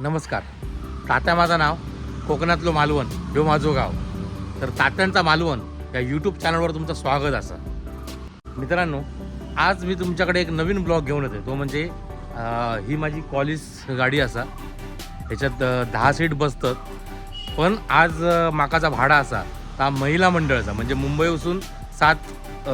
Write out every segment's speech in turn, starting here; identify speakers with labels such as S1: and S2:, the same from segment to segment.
S1: नमस्कार. तात्या माझं नाव कोकणातलं मालवण ह्यो माझं गाव तर तात्यांचा मालवण या यूट्यूब चॅनलवर तुमचं स्वागत असं. मित्रांनो आज मी तुमच्याकडे एक नवीन ब्लॉग घेऊन येते तो म्हणजे ही माझी कॉलेज गाडी असा. ह्याच्यात दहा सीट बसतात. पण आज माकाचा भाडा असा. हा महिला मंडळाचा. म्हणजे मुंबई वसून सात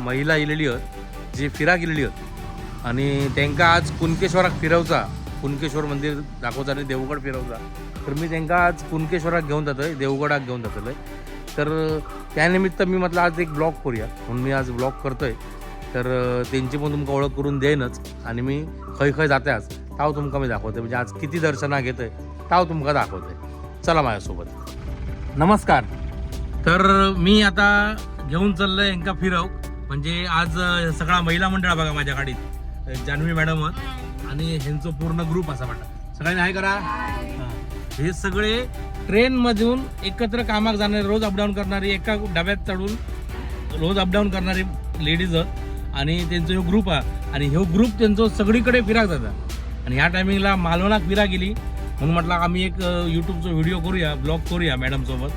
S1: महिला इलेली आहेत जी फिरा गेलेली आहेत. आणि त्यांका आज कुणकेश्वराक फिरवचा. कुणकेश्वर मंदिर दाखवचा आणि देवगड फिरवता. तर मी त्यांका आज कुणकेश्वराक घेऊन जातोय देवगडाक घेऊन जातोय. तर त्यानिमित्त मी म्हटलं आज एक ब्लॉग करूया. म्हणून मी आज ब्लॉग करतोय. तर त्यांची पण तुमका ओळख करून देईनच. आणि मी खय खय जाते आज. ताव तुमका मी दाखवते म्हणजे आज किती दर्शना घेतोय ताव तुमका दाखवते चला माझ्यासोबत. नमस्कार. तर मी आता घेऊन चाललोय यांका फिरव. म्हणजे आज सगळा महिला मंडळ बघा माझ्या गाडीत. जान्हवी मॅडम आणि ह्यांचं पूर्ण ग्रुप असा म्हणतात सगळ्यांनी हाय करा. हां. हे सगळे ट्रेन मधून एकत्र कामाक जाणारे रोज अपडाऊन करणारी एका डब्यात चढून रोज अपडाऊन करणारी लेडीज आणि त्यांचा ह्यो ग्रुप आहे. आणि ह्यो ग्रुप त्यांचं सगळीकडे फिराक जातात. आणि ह्या टायमिंगला मालवणात फिरा गेली. म्हणून म्हटलं आम्ही एक यूट्यूबचा व्हिडिओ करूया ब्लॉग करूया मॅडम सोबत.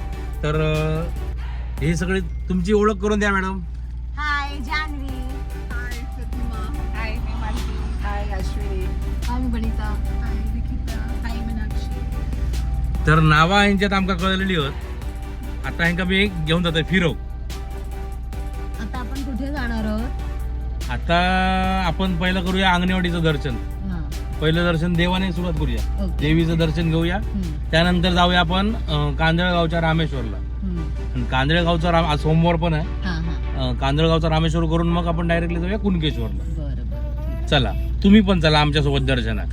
S1: तर अं, हे सगळे तुमची ओळख करून द्या मॅडम
S2: हाय जानवी
S1: तर नावा यांच्यात आमका कळलेली होत. आता ह्यांका मी घेऊन जातोय फिरव.
S2: आता आपण कुठे जाणार आहोत?
S1: आता आपण पहिलं करूया अंगणवाडीचं दर्शन.
S2: हा,
S1: पहिलं दर्शन देवाने सुरुवात करूया.
S2: ओके.
S1: देवीचं दर्शन घेऊया.
S2: हम्म,
S1: त्यानंतर जाऊया आपण अं, कांदळगावच्या रामेश्वरला.
S2: हम्म.
S1: आणि कांदळगावचा राम आज सोमवार पण आहे.
S2: हा हा.
S1: अं, कांदळगावचा रामेश्वर करून मग आपण डायरेक्टली जाऊया कुणकेश्वरला.
S2: बरं बरं.
S1: चला तुम्ही पण चला आमच्यासोबत दर्शनाक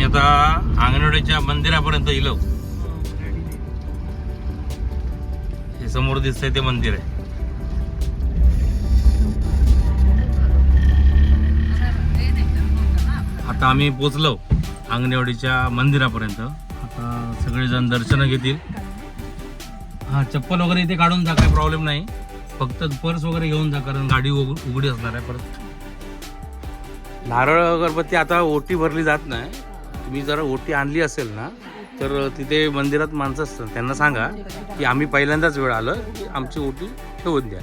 S1: आम्ही आता आंगणवाडीच्या मंदिरापर्यंत इलो. हे समोर दिसतंय ते मंदिर आहे. आता आम्ही पोचलो आंगणेवाडीच्या मंदिरापर्यंत. आता सगळेजण दर्शन घेतील. हा चप्पल वगैरे इथे काढून जा काही प्रॉब्लेम नाही. फक्त पर्स वगैरे घेऊन जा कारण गाडी उघडी असणार आहे परत. नारळ अगरबत्ती आता ओटी भरली जात नाही. तुम्ही जर ओटी आणली असेल ना तर तिथे मंदिरात माणसं असतात. त्यांना सांगा की आम्ही पहिल्यांदाच वेळ आलो की आमची ओटी ठेवून द्या.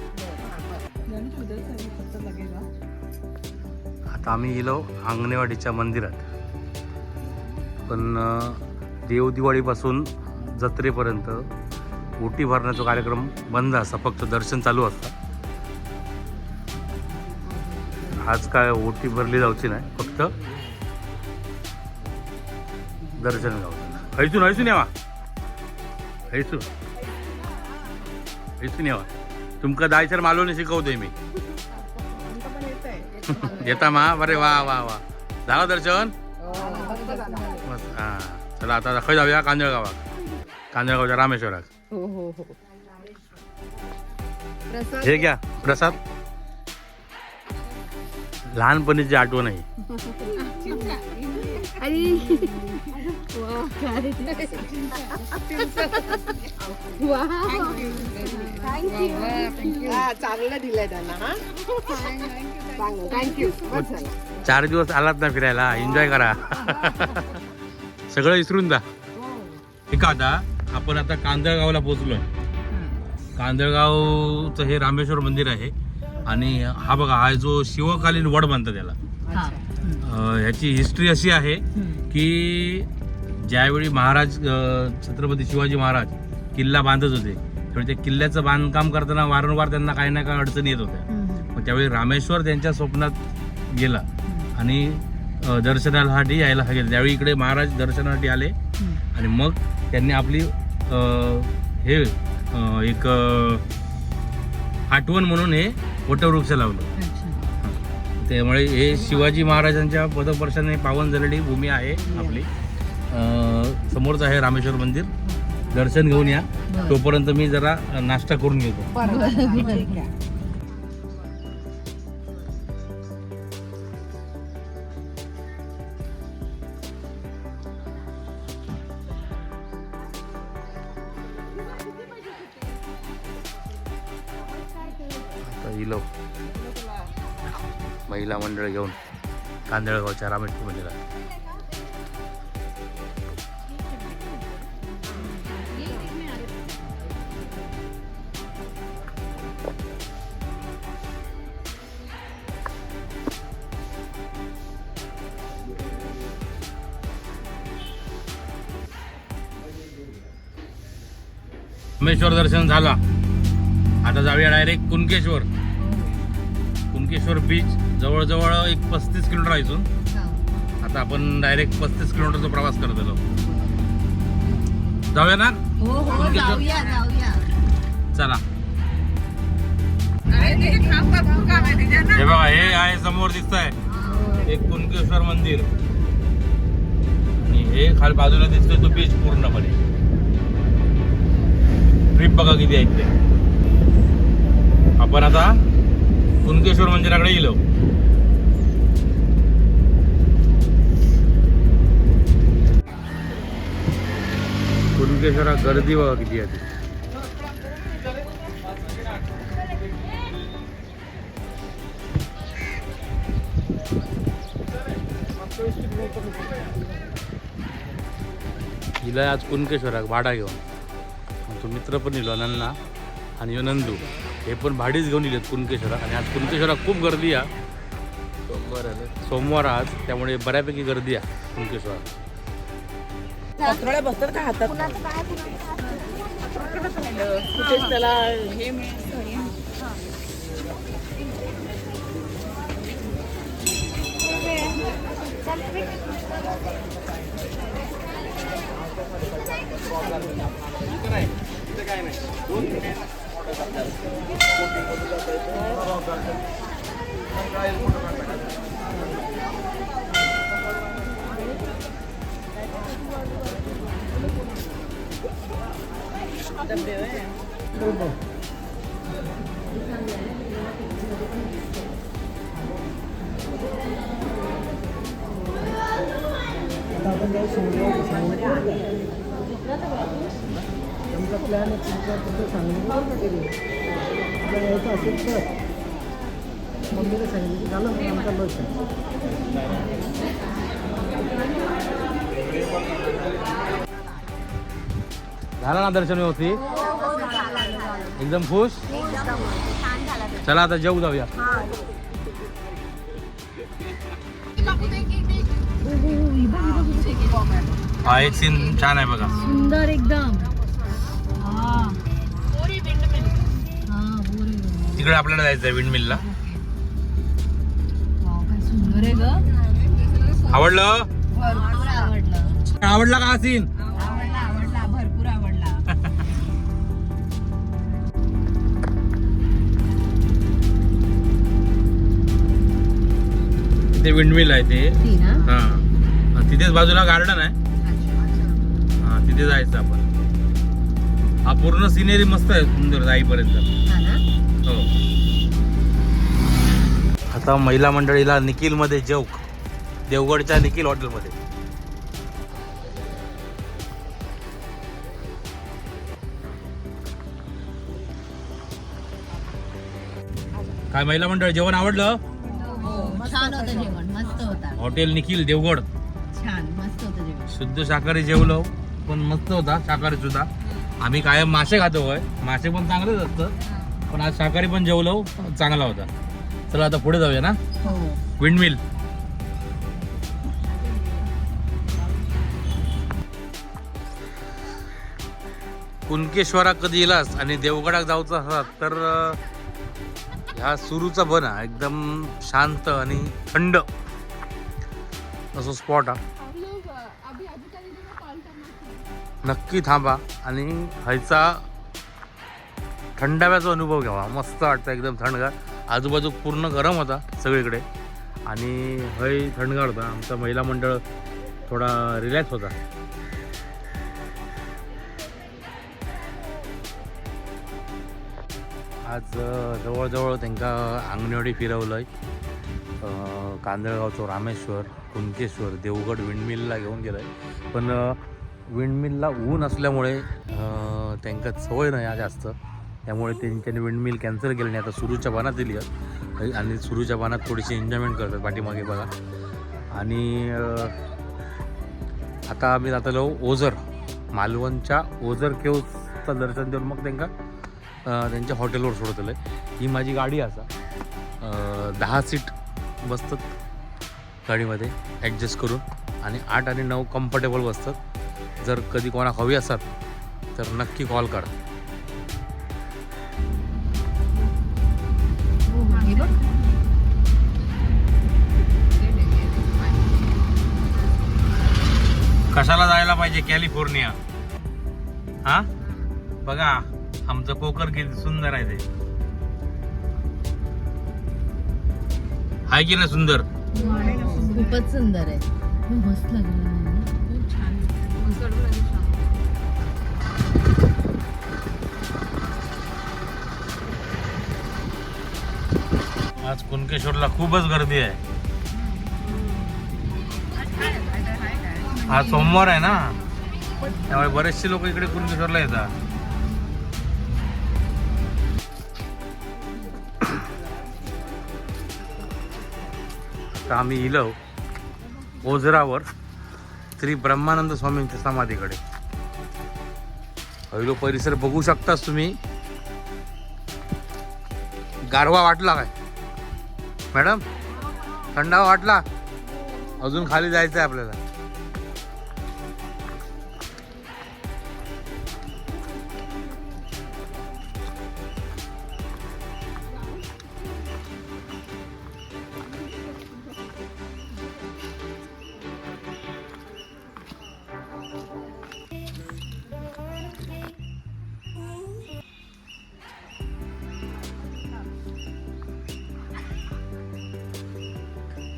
S1: आता आम्ही गेलो अंगणेवाडीच्या मंदिरात. पण देवदिवाळीपासून जत्रेपर्यंत ओटी भरण्याचा कार्यक्रम बंद असा फक्त दर्शन चालू असतं. आज काय ओटी भरली जाऊची नाही फक्त दर्शन गावचं हैसून हैसून यावा. हैसू हैसून यावा. तुमका दायसर मालवणी शिकवतोय मी. येता मा? बरे वा वा वा. झालं दर्शन? हां. चला आता खय जाऊया कांदळगावात कांदळगावच्या रामेश्वरात.
S3: हो हो हो.
S1: हे घ्या प्रसाद. लहानपणीची आठवण आहे.
S3: चांगलं दिलंय त्यांना चांगलं थँक्यू बस झालं.
S1: चार दिवस आलात ना फिरायला एन्जॉय करा. सगळं विसरून जा. ठीक आहे आता आपण आता कांदळगावला पोहोचलोय. कांदळगावचं हे रामेश्वर मंदिर आहे. आणि हा बघा हा जो शिवकालीन वड म्हणतात त्याला
S2: हा,
S1: अं, ह्याची हिस्ट्री अशी आहे. की ज्यावेळी महाराज अं, छत्रपती शिवाजी महाराज किल्ला बांधत होते त्यावेळी त्या किल्ल्याचं बांधकाम करताना वारंवार त्यांना काही ना काही अडचणी येत होत्या.
S2: हम्म,
S1: मग त्यावेळी रामेश्वर त्यांच्या स्वप्नात गेला आणि अ, दर्शनासाठी यायला गेले त्यावेळी इकडे महाराज दर्शनासाठी आले
S2: हम्म.
S1: आणि मग त्यांनी आपली अ, हे अ, एक अ, आठवण म्हणून हे वटवृक्ष लावलं. त्यामुळे हे शिवाजी महाराजांच्या पदपर्शाने पावन झालेली भूमी आहे आपली. समोरच आहे रामेश्वर मंदिर. दर्शन घेऊन या. तोपर्यंत मी जरा नाश्ता करून घेतो. महिला मंडळ घेऊन. कांदळगावच्या रामेट मंदिरात. रामेश्वर दर्शन झाला. आता जाऊया डायरेक्ट कुणकेश्वर. कुणकेश्वर बीच जवळजवळ एक पस्तीस किलोमीटर आहे इथून. आता आपण डायरेक्ट पस्तीस किलोमीटरचा प्रवास करत आलो. जाऊया ना?
S2: हो हो
S1: कुणकेश्वर?
S2: जाऊया जाऊया.
S1: चला.
S3: आहे
S1: हे बघा हे आहे समोर दिसत आहे एक कुणकेश्वर मंदिर. आणि हे खाली बाजूला दिसतोय तो बीच पूर्णपणे. ट्रिप बघा किती आहेत ते आपण आता कुणकेश्वर मंदिराकडे गेलो कुणकेश्वरा गर्दी बघा किती आहे. हिला आज कुणकेश्वराक भाडा घेऊन. मग तो मित्र पण येलो नन्ना आणि यो नंदू. हे पण भाडीच घेऊन इलेत कुणकेश्वराक आणि आज कुणकेश्वराक खूप गर्दी आहे. सोमवार आज त्यामुळे बऱ्यापैकी गर्दी आहे कुणकेश्वरात.
S3: पत्रोळ्या बसतात का हातात? कुठेच त्याला हे. मिळतं डबे होय.
S4: तुमचा प्लॅन आहे तुमचा तुमचं सांगितलं बरं का तरी तुला यायचं असेल तर. मम्मीला सांगितलं की झालं मग आमचा आहे.
S1: झालं ना दर्शन व्यवस्थित? एकदम खुश? चला आता जेऊ जाऊया. हा एक सीन छान आहे बघा.
S2: सुंदर एकदम.
S1: तिकडे आपल्याला जायचंय विंडमिलला
S2: काय सुंदर आहे ग
S1: आवडलं?
S2: भरपूर आवडलं
S1: आवडला का सीन
S3: आवडला आवडला भरपूर आवडला
S1: तिथे विंडमिल आहे ते.
S2: ती ना
S1: हा आणि तिथेच बाजूला गार्डन आहे. हा तिथे जायचं आपण. हा पूर्ण सिनेरी मस्त आहे सुंदर जाईपर्यंत. आता महिला मंडळीला निखिलमध्ये जेवक देवगडच्या निखिल हॉटेलमध्ये. काय महिला मंडळ जेवण आवडलं?
S2: छान होतं जेवण. मस्त होता.
S1: हॉटेल निखिल देवगड.
S2: छान मस्त होतं जेवण.
S1: शुद्ध शाकाहारी जेवलो पण मस्त होता शाकाहारी सुद्धा. आम्ही कायम मासे खातो होय. मासे पण चांगलेच असतं पण आज शाकाहारी पण जेवलो चांगला होता. चला आता पुढे जाऊया ना?
S2: हो.
S1: विंडमिल कुणकेश्वरात कधी येलास आणि देवगडात जाऊचं असतात तर ह्या सुरूचा बन हा एकदम शांत आणि थंड. असं स्पॉट हा. नक्की थांबा आणि ह्याचा थंडाव्याचा अनुभव घ्यावा. मस्त वाटतं एकदम थंडगार आजूबाजू पूर्ण गरम होता सगळीकडे. आणि हय थंडगार होता. आमचा महिला मंडळ थोडा रिलॅक्स होता. आज जवळजवळ त्यांका आंगणेवाडी फिरवलंय. आहे कांदळगावचं रामेश्वर कुणकेश्वर देवगड विंडमिलला घेऊन गेलंय. पण विंडमिलला ऊन असल्यामुळे त्यांना त्यांका सवय नाही जास्त. त्यामुळे त्यांच्यानी विंडमिल कॅन्सल केली नाही. आता सुरूच्या बाणात दिली आहे. आणि सुरूच्या बाणात थोडीशी एन्जॉयमेंट करतात पाठीमागे बघा. आणि आता आम्ही जातलो ओझर. मालवणच्या ओझर केवचं दर्शन देऊन मग त्यांका त्यांच्या हॉटेलवर सोडतलं. ही माझी गाडी असा. दहा सीट बसतात गाडीमध्ये ॲडजस्ट करून. आणि आठ आणि नऊ कम्फर्टेबल बसतात. जर कधी कोणा हवी असतात तर नक्की कॉल करा. कशाला जायला पाहिजे? कॅलिफोर्निया. हा? बघा आमचं कोकण किती सुंदर आहे ते. आहे की नाही सुंदर?
S2: खूपच सुंदर आहे. मस्त लागलं
S3: खूप छान निसर्गरम्य छान.
S1: आज कुणकेश्वरला खूपच गर्दी आहे. आज सोमवार आहे ना. त्यामुळे बरेचसे लोक इकडे कुणकेश्वरला येतात. तर आम्ही इलो ओझरावर श्री ब्रह्मानंद स्वामींच्या समाधीकडे. हवेलो परिसर बघू शकताच तुम्ही. गारवा वाटला काय? मॅडम थंडावा वाटला? अजून खाली जायचं आहे आपल्याला.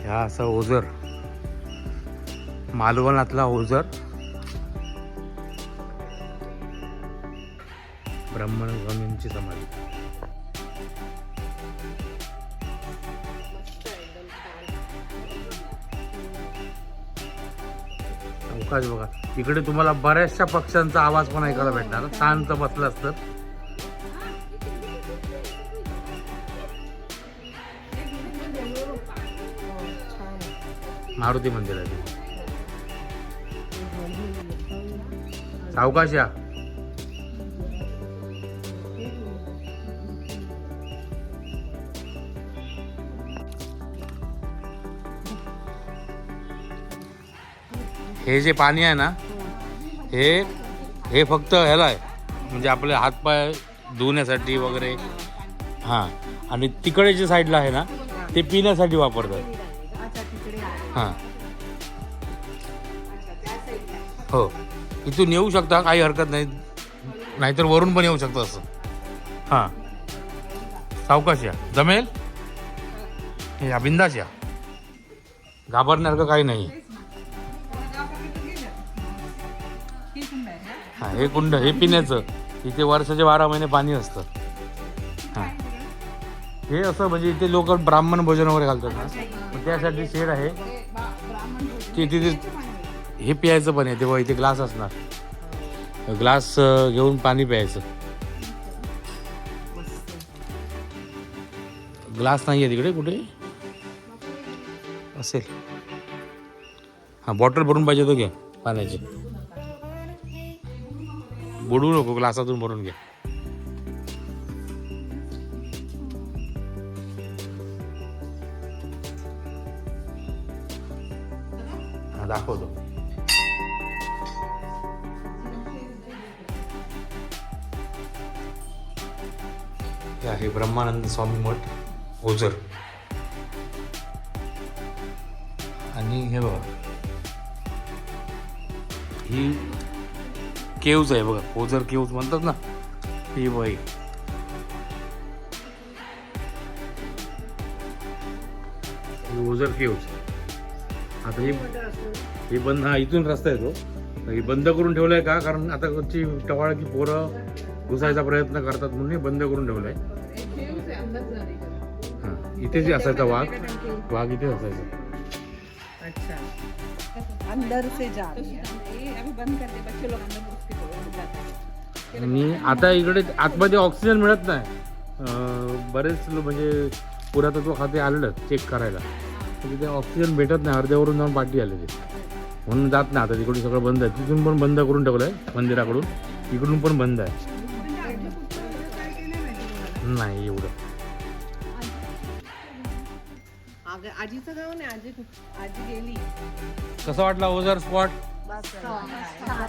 S1: ह्या असा ओझर. मालवणातला ओझर. ब्राह्मण स्वामींची समाधी. अवकाश बघा. इकडे तुम्हाला बऱ्याचशा पक्ष्यांचा आवाज पण ऐकायला भेटणार. शांत बसलं असतं मारुती मंदिर आहे सावकाश या हे जे पाणी आहे ना हे हे फक्त ह्याला आहे. म्हणजे आपले हातपाय धुण्यासाठी वगैरे. हां. आणि तिकडे जे साईडला आहे ना ते पिण्यासाठी वापरतात. हां. हो. इथून येऊ शकता काही हरकत नाही. नाहीतर वरून पण येऊ शकतं असं. हां. सावकाश या. जमेल? या बिंदास या. घाबरण्यासारखं काही नाही.
S3: ही?
S1: हां कुंड हे पिण्याचं. इथे वर्षाचे बारा महिने पाणी असतं. हां. हे असं म्हणजे इथे लोक ब्राह्मण भोजन वगैरे घालतात ना. त्यासाठी शेड आहे. की तिथे हे प्यायचं पण आहे तेव्हा इथे ग्लास असणार. ग्लास घेऊन पाणी प्यायचं. ग्लास नाही आहे तिकडे कुठे? असेल. हां बॉटल भरून पाहिजे तो घ्या पाण्याची. बुडवू नको ग्लासातून भरून घ्या. दाखवतो. हे आहे ब्रह्मानंद स्वामी मठ ओझर. आणि हे बघा. ही केव्ज आहे बघा. ओझर केव्ज म्हणतात ना? ही बाई. ओझर केव्ज. आता ही ही बंद हा इथून रस्ता येतो. तर ही बंद करून ठेवलंय का? कारण आता ची टवाळ की पोरं घुसायचा प्रयत्न करतात म्हणून हे बंद करून
S3: खेळूच आहे?
S1: हा इथे जे असायचा वाघ वाघ इथे असायचा.
S3: अच्छा. अंदर से जा. ये अभी बंद कर दे बच्चे लोग अंदर घुस के बोल जाते हैं
S1: आणि आता इकडे आतमध्ये ऑक्सिजन मिळत नाही. बरेच म्हणजे पुरातत्व खाते आलेलं चेक करायला. तिथे ऑक्सिजन भेटत नाही अर्ध्यावरून जाऊन पाठी आले ते. म्हणून जात नाही आता तिकडून सगळं बंद आहे. तिथून पण बंद करून ठेवलं आहे मंदिराकडून. इकडून पण बंद आहे. नाही एवढं.
S3: आग- आजीचं गाव नाही आजी कुठ- आजी गेली.
S1: कसं वाटला ओझर स्पॉट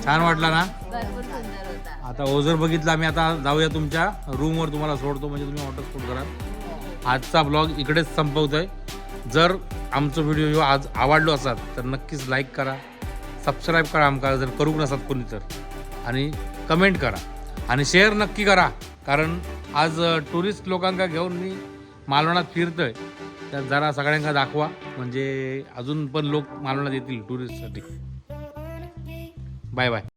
S1: छान वाटला ना?
S2: भरपूर सुंदर होता.
S1: आता ओझर बघितलं आम्ही आता जाऊया तुमच्या रूमवर तुम्हाला सोडतो म्हणजे तुम्ही ऑटोस्पोट करा. आजचा ब्लॉग इकडेच संपवतोय. जर आमचो व्हिडिओ आज आवडलो असाल तर नक्कीच लाईक करा सबस्क्राईब करा आमका जर करू नसात कोणी तर. आणि कमेंट करा. आणि शेअर नक्की करा कारण आज टुरिस्ट लोकांका घेऊन मी मालवणात फिरतोय. तर जरा सगळ्यांका दाखवा म्हणजे अजून पण लोक मालवणात येतील टुरिस्टसाठी बाय बाय